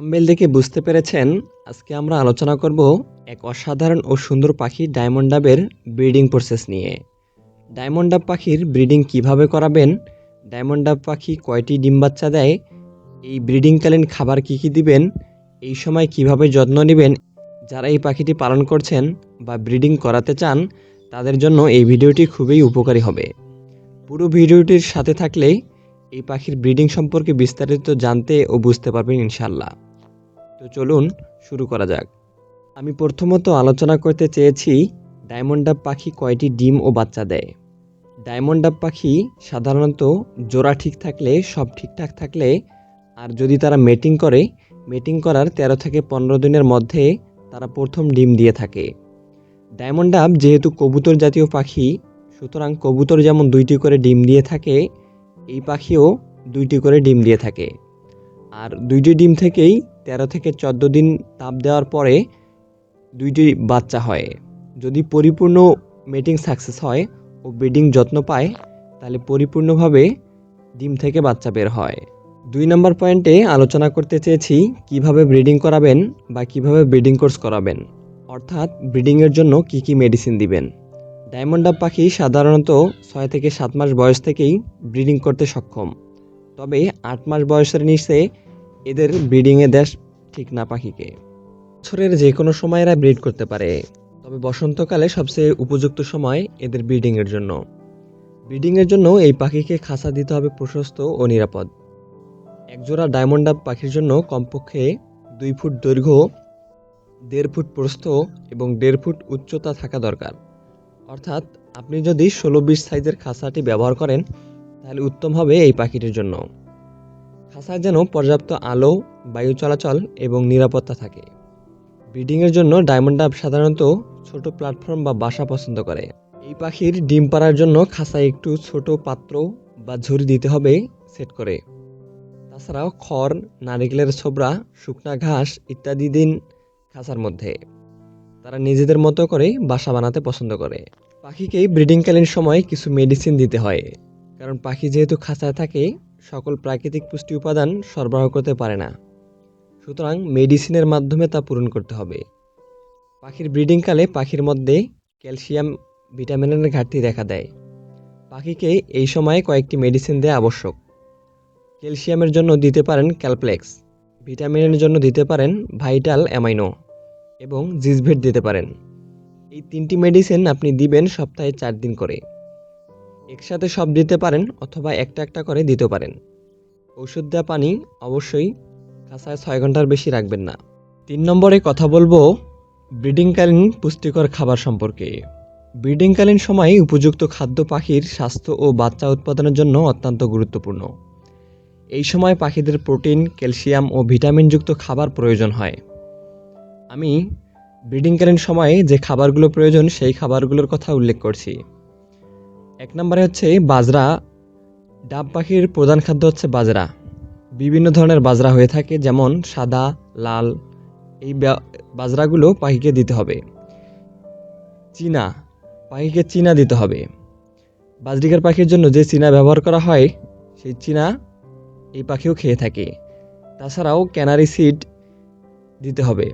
Thumbnail দেখে বুঝতে পেরেছেন, আজকে আমরা আলোচনা করব এক অসাধারণ ও সুন্দর পাখি ডায়মন্ড ডাবের ব্রিডিং প্রসেস নিয়ে। ডায়মন্ড ডাব পাখির ব্রিডিং কীভাবে করাবেন, ডায়মন্ড ডাব পাখি কয়টি ডিম বাচ্চা দেয়, এই ব্রিডিংকালীন খাবার কী কী দিবেন, এই সময় কীভাবে যত্ন নেবেন, যারা এই পাখিটি পালন করছেন বা ব্রিডিং করাতে চান, তাদের জন্য এই ভিডিওটি খুবই উপকারী হবে। পুরো ভিডিওটির সাথে থাকলে এই পাখির ব্রিডিং সম্পর্কে বিস্তারিত জানতে ও বুঝতে পারবেন ইনশাল্লাহ তো চলুন শুরু করা যাক। আমি প্রথমত আলোচনা করতে চেয়েছি, ডায়মন্ড ডাব পাখি কয়টি ডিম ও বাচ্চা দেয়? ডায়মন্ড ডাব পাখি সাধারণত জোড়া ঠিক থাকলে, সব ঠিকঠাক থাকলে, আর যদি তারা মেটিং করে মেটিং করার তেরো থেকে পনেরো দিনের মধ্যে তারা প্রথম ডিম দিয়ে থাকে। ডায়মন্ড ডাব যেহেতু কবুতর জাতীয় পাখি, সুতরাং কবুতর যেমন দুইটি করে ডিম দিয়ে থাকে, এই পাখিও দুইটি করে ডিম দিয়ে থাকে। আর দুইটি ডিম থেকেই তেরো থেকে চোদ্দ দিন তাপ দেওয়ার পরে দুইটি বাচ্চা হয়। যদি পরিপূর্ণ মেটিং সাকসেস হয় ও ব্রিডিং যত্ন পায়, তাহলে পরিপূর্ণভাবে ডিম থেকে বাচ্চা বের হয়। দুই নম্বর পয়েন্টে আলোচনা করতে চেয়েছি, কীভাবে ব্রিডিং করাবেন বা কীভাবে ব্রিডিং কোর্স করাবেন? অর্থাৎ ব্রিডিংয়ের জন্য কি কি মেডিসিন দিবেন? ডায়মন্ড ডাব পাখি সাধারণত ছয় থেকে সাত মাস বয়স থেকেই ব্রিডিং করতে সক্ষম। তবে আট মাস বয়সের নিচে এদের ব্রিডিংয়ে দেশ ঠিক না পাখিকে। বছরের যে কোনো সময় এরা ব্রিড করতে পারে। তবে বসন্তকালে সবচেয়ে উপযুক্ত সময় এদের ব্রিডিংয়ের জন্য। ব্রিডিংয়ের জন্য এই পাখিকে খাঁচা দিতে হবে প্রশস্ত ও নিরাপদ। একজোড়া ডায়মন্ড ডাব পাখির জন্য কমপক্ষে দুই ফুট দৈর্ঘ্য, দেড় ফুট প্রস্থ এবং দেড় ফুট উচ্চতা থাকা দরকার। অর্থাৎ আপনি যদি ষোলো বিশ সাইজের খাঁচাটি ব্যবহার করেন, তাহলে উত্তম হবে এই পাখিটির জন্য। খাঁচায় যেন পর্যাপ্ত আলো, বায়ু চলাচল এবং নিরাপত্তা থাকে। ব্রিডিংয়ের জন্য ডায়মন্ড ডাব সাধারণত ছোট প্ল্যাটফর্ম বা বাসা পছন্দ করে। এই পাখির ডিম পাড়ার জন্য খাঁচায় একটু ছোট পাত্র বা ঝুড়ি দিতে হবে সেট করে। তাছাড়াও খড়, নারিকেলের ছোবড়া, শুকনা ঘাস ইত্যাদি দিন খাঁচার মধ্যে। তারা নিজেদের মতো করে বাসা বানাতে পছন্দ করে। পাখিকে ব্রিডিংকালীন সময় কিছু মেডিসিন দিতে হয়। কারণ পাখি যেহেতু খাঁচায় থাকে সকল প্রাকৃতিক পুষ্টি উপাদান সরবরাহ করতে পারে না। সুতরাং মেডিসিনের মাধ্যমে তা পূরণ করতে হবে। পাখির ব্রিডিংকালে পাখির মধ্যে ক্যালসিয়াম ভিটামিনের ঘাটতি দেখা দেয়। পাখিকে এই সময়ে কয়েকটি মেডিসিন দেওয়া আবশ্যক। ক্যালসিয়ামের জন্য দিতে পারেন ক্যালপ্লেক্স, ভিটামিনের জন্য দিতে পারেন ভাইটাল অ্যামাইনো এবং জিজভেট দিতে পারেন। এই তিনটি মেডিসিন আপনি দিবেন সপ্তাহে চার দিন করে। একসাথে সব দিতে পারেন অথবা একটা একটা করে দিতে পারেন। ওষুধ দেওয়া পানি অবশ্যই খাঁচায় ছয় ঘণ্টার বেশি রাখবেন না। তিন নম্বরে কথা বলব ব্রিডিংকালীন পুষ্টিকর খাবার সম্পর্কে। ব্রিডিংকালীন সময়ে উপযুক্ত খাদ্য পাখির স্বাস্থ্য ও বাচ্চা উৎপাদনের জন্য অত্যন্ত গুরুত্বপূর্ণ। এই সময় পাখিদের প্রোটিন, ক্যালসিয়াম ও ভিটামিনযুক্ত খাবার প্রয়োজন হয়। আমি ব্রিডিংকালীন সময়ে যে খাবারগুলো প্রয়োজন সেই খাবারগুলোর কথা উল্লেখ করছি। এক নম্বরে হচ্ছে বাজরা। ডাব পাখির প্রধান খাদ্য হচ্ছে বাজরা। বিভিন্ন ধরনের বাজরা হয়ে থাকে, যেমন সাদা, লাল, এই বাজরাগুলো পাখিকে দিতে হবে। চীনা, পাখিকে চীনা দিতে হবে। বাজরিকার পাখির জন্য যে চীনা ব্যবহার করা হয়, সেই চীনা এই পাখিও খেয়ে থাকে। তাছাড়াও ক্যানারি সিড দিতে হবে।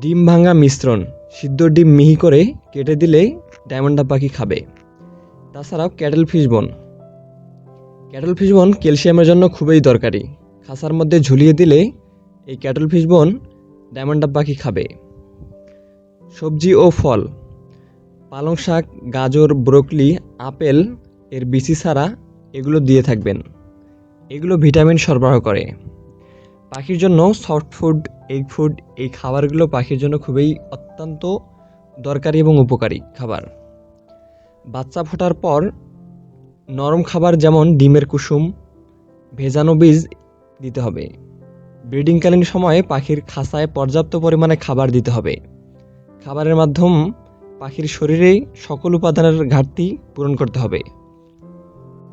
ডিম ভাঙা মিশ্রণ, সিদ্ধ ডিম মিহি করে কেটে দিলে ডায়মন্ডা পাখি খাবে। তাছাড়াও cattle fish bone. Cattle fish bone ক্যালসিয়ামের জন্য খুবই দরকারি। খাসার মধ্যে ঝুলিয়ে দিলে এই ক্যাটল ফিশ বন ডায়মন্ড পাখি খাবে? সবজি ও ফল। পালং শাক, গাজর, ব্রোকলি, আপেল, এর বিচি ছাড়া এগুলো দিয়ে থাকবেন। এগুলো ভিটামিন সরবরাহ করে। পাখির জন্য সফট ফুড, এগ ফুড এই খাবারগুলো পাখির জন্য খুবই অত্যন্ত দরকারি এবং উপকারী খাবার। বাচ্চা ফোটার পর নরম খাবার যেমন ডিমের কুসুম, ভেজানো বীজ দিতে হবে। ব্রিডিংকালীন সময়ে পাখির খাঁচায় পর্যাপ্ত পরিমাণে খাবার দিতে হবে। খাবারের মাধ্যম পাখির শরীরে সকল উপাদানের ঘাটতি পূরণ করতে হবে।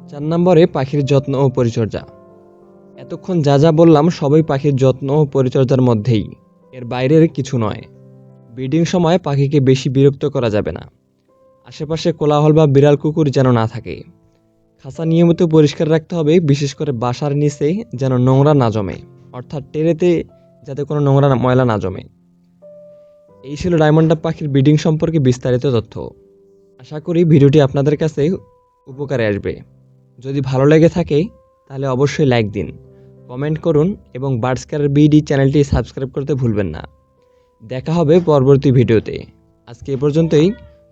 চার নম্বরে পাখির যত্ন ও পরিচর্যা। এতক্ষণ যা যা বললাম সবই পাখির যত্ন ও পরিচর্যার মধ্যেই, এর বাইরের কিছু নয়। ব্রিডিং সময় পাখিকে বেশি বিরক্ত করা যাবে না। আশেপাশে কোলাহল বা বিড়াল কুকুর যেন না থাকে। খাঁচা নিয়মিত পরিষ্কার রাখতে হবে, বিশেষ করে বাসার নিচে যেন নোংরা না জমে, অর্থাৎ টেরেতে যাতে কোনো নোংরা ময়লা না জমে। এই ছিল ডায়মন্ড পাখির ব্রিডিং সম্পর্কে বিস্তারিত তথ্য। আশা করি ভিডিওটি আপনাদের কাছে উপকারে আসবে। যদি ভালো লেগে থাকে, তাহলে অবশ্যই লাইক দিন, কমেন্ট করুন এবং বার্ডসকার বিডি চ্যানেলটি সাবস্ক্রাইব করতে ভুলবেন না। দেখা হবে পরবর্তী ভিডিওতে। আজকে এ পর্যন্তই।